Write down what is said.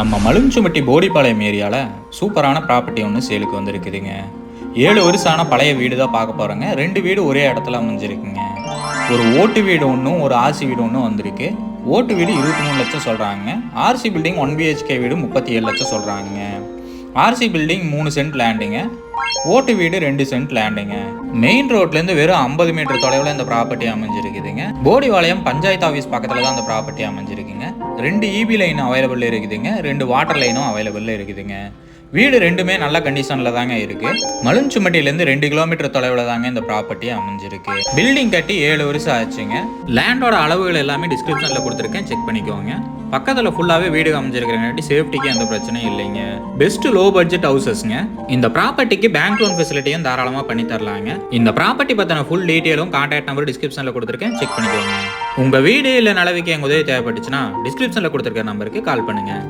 நம்ம மலுஞ்சுமட்டி போடிப்பாளையம் ஏரியாவில் சூப்பரான ப்ராப்பர்ட்டி ஒன்று சேலுக்கு வந்திருக்குதுங்க. ஏழு வருஷமான பழைய வீடு தான் பார்க்க போகிறோங்க ரெண்டு வீடு ஒரே இடத்துல அமைஞ்சிருக்குங்க. ஒரு ஓட்டு வீடு ஒன்றும் ஒரு ஆர்சி வீடு ஒன்றும் வந்திருக்கு. ஓட்டு வீடு இருபத்தி மூணு லட்சம் சொல்கிறாங்க ஆர்சி பில்டிங் ஒன் பிஹெச்கே வீடு முப்பத்தி ஏழு லட்சம் சொல்கிறாங்க ஆர்சி பில்டிங் மூணு சென்ட் லேண்டுங்க. ஓட்டு வீடு ரெண்டு சென்ட் லேண்டுங்க. மெயின் ரோட்லேருந்து வெறும் ஐம்பது மீட்டர் தொலைவில் இந்த ப்ராப்பர்ட்டி அமைஞ்சிருக்குதுங்க. போடிவாளையம் பஞ்சாயத்து ஆஃபீஸ் பக்கத்தில் தான் அந்த ப்ராப்பர்ட்டி அமைஞ்சிருக்குங்க. ரெண்டு இபி லைனும் அவைலபிள் இருக்குதுங்க. ரெண்டு வாட்டர் லைனும் அவைலபிள் இருக்குதுங்க. வீடு ரெண்டுமே நல்ல கண்டிஷனில் தாங்க இருக்கு. மலுஞ்சுமட்டிலேருந்து ரெண்டு கிலோமீட்டர் தொலைவில் தாங்க இந்த ப்ராப்பர்ட்டி அமைஞ்சிருக்கு. பில்டிங் கட்டி ஏழு வருஷம் ஆச்சுங்க. லேண்டோட அளவுகள் எல்லாமே டிஸ்கிரிப்ஷனில் கொடுத்துருக்கேன். செக் பண்ணிக்கோங்க. பக்கத்தில் ஃபுல்லாகவே வீடு அமைஞ்சிருக்கிறங்காட்டி சேஃப்டிக்கு எந்த பிரச்சனையும் இல்லைங்க. பெஸ்ட் லோ பட்ஜெட் ஹவுசஸ்ங்க இந்த ப்ராப்பர்ட்டிக்கு பேங்க் லோன் ஃபெசிலிட்டியும் தாராளமாக பண்ணி தரலாங்க. இந்த ப்ராப்பர்ட்டி பற்றின ஃபுல் டீட்டெயிலும் கான்டாக்ட் நம்பர் டிஸ்கிரிப்ஷனில் கொடுத்துருக்கேன். செக் பண்ணிக்கோங்க. உங்கள் வீடு இல்லை நிலவிக்கு எங்கள் உதவி தேவைப்பட்டுச்சுன்னா டிஸ்கிரிப்ஷனில் கொடுத்துருக்க நம்பருக்கு கால் பண்ணுங்கள்